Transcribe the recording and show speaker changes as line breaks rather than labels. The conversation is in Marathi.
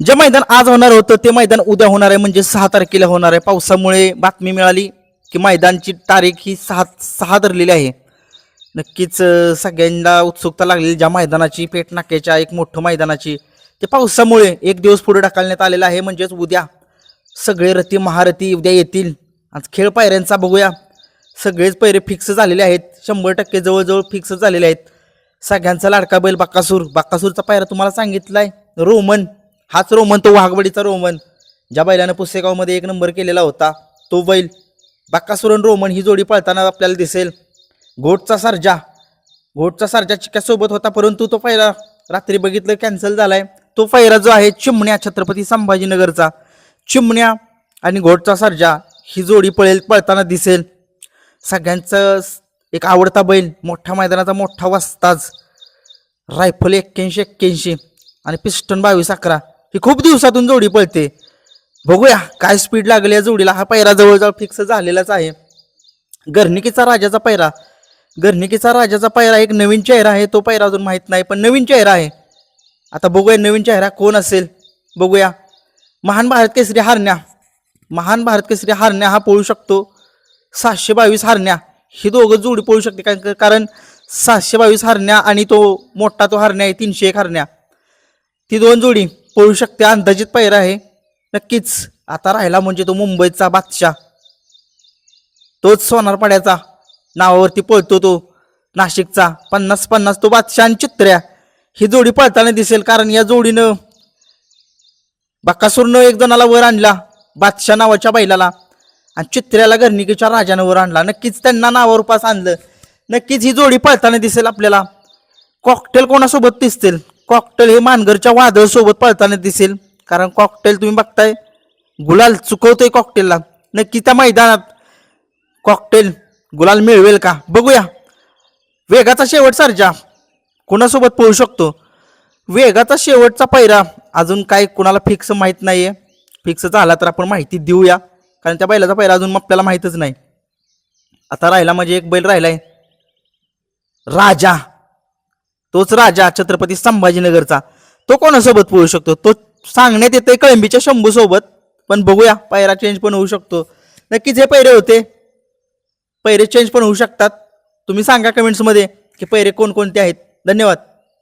जे मैदान आज होणार होतं ते मैदान उद्या होणार आहे म्हणजे सहा तारखेला होणार आहे. पावसामुळे बातमी मिळाली की मैदानची तारीख ही सहा सहा धरलेली आहे. नक्कीच सगळ्यांना उत्सुकता लागलेली ज्या मैदानाची पेट नाक्याच्या एक मोठं मैदानाची ते पावसामुळे एक दिवस पुढे ढकलण्यात आलेला आहे. म्हणजेच उद्या सगळे रथी महारथी उद्या येतील. आज खेळ पायऱ्यांचा बघूया. सगळेच पैरे फिक्स झालेले आहेत. शंभर टक्के जवळजवळ फिक्स झालेले आहेत. सगळ्यांचा लाडका बैल बाकासूर. बाकासूरचा पायरा तुम्हाला सांगितला आहे रोमन. हाच रोमन तो वाघबडीचा रोमन. ज्या बैलानं पुसेगावमध्ये एक नंबर केलेला होता तो बैल बाकासूर रोमन ही जोडी पळताना आपल्याला दिसेल. घोटचा सर्जा. घोटचा सर्जा चिक्यासोबत होता परंतु तो पहिला रात्री बघितलं कॅन्सल झालाय. तो फैरा जो आहे चिमण्या छत्रपती संभाजीनगरचा. चिमण्या आणि घोटचा सर्जा ही जोडी पळेल पळताना दिसेल. सगळ्यांचं एक आवडता बैल मोठ्या मैदानाचा मोठा वस्ताज. रायफल एक्क्याऐंशी एक्क्याऐंशी आणि पिस्टन बावीस अकरा. ही खूप दिवसातून जोडी पळते. बघूया काय स्पीड लागली या जोडीला. हा पैरा जवळजवळ फिक्स झालेलाच आहे. गर्निकीचा राजाचा पैरा. गर्निकीचा राजाचा पैरा एक नवीन चेहरा आहे तो पैरा अजून माहीत नाही पण नवीन चेहरा आहे. आता बघूया नवीन चेहरा कोण असेल. बघूया. महान भारत केसरी हारण्या. महान भारत केसरी हारण्या हा पळू शकतो. सातशे बावीस हारण्या. ही दोघं जोडी पळू शकते कारण कारण सातशे बावीस हारण्या आणि तो मोठा तो हारण्या आहे तीनशे एक हारण्या. ती दोन जोडी. पळू शकते. अंदाजित पैरा आहे. नक्कीच आता राहिला म्हणजे तो मुंबईचा बादशाह. तोच सोनारपाड्याचा नावावरती पळतो तो नाशिकचा. पन्नास पन्नास तो बादशाह आणि चित्र्या. ही जोडी पळताना दिसेल कारण या जोडीनं बक्कासूरनं एक जणाला वर आणला. बादशाह नावाच्या बैलाला. आणि चित्र्याला गर्निकीच्या राजानं वर आणला. नक्कीच त्यांना नावावर उपास आणलं. नक्कीच ही जोडी पळताना दिसेल आपल्याला. कॉकटेल कोणासोबत दिसतील? कॉकटेल हे मानगरच्या वादळ सोबत पळताना दिसेल. कारण कॉकटेल तुम्ही बघताय गुलाल चुकवतोय कॉकटेलला. नक्की त्या मैदानात कॉकटेल गुलाल मिळवेल का? बघूया. वेगाचा शेवट सर्जा. कोणासोबत पळू शकतो? वेगाचा शेवटचा पैरा. अजून काय कुणाला फिक्स माहीत नाही आहे फिक्स झाला तर आपण माहिती देऊया. कारण त्या बैलाचा पैरा अजून आपल्याला माहीतच नाही. आता राहिला म्हणजे एक बैल राहिला आहे राजा. तोच राजा छत्रपती संभाजीनगरचा. तो कोणासोबत पळू शकतो? तो सांगण्यात येते कळंबीच्या शंभू सोबत पण बघूया पायरा चेंज पण होऊ शकतो. नक्कीच हे पैरे होते. पैरे चेंज पण होऊ शकतात. तुम्ही सांगा कमेंट्समध्ये की पैरे कोणकोणते आहेत. धन्यवाद.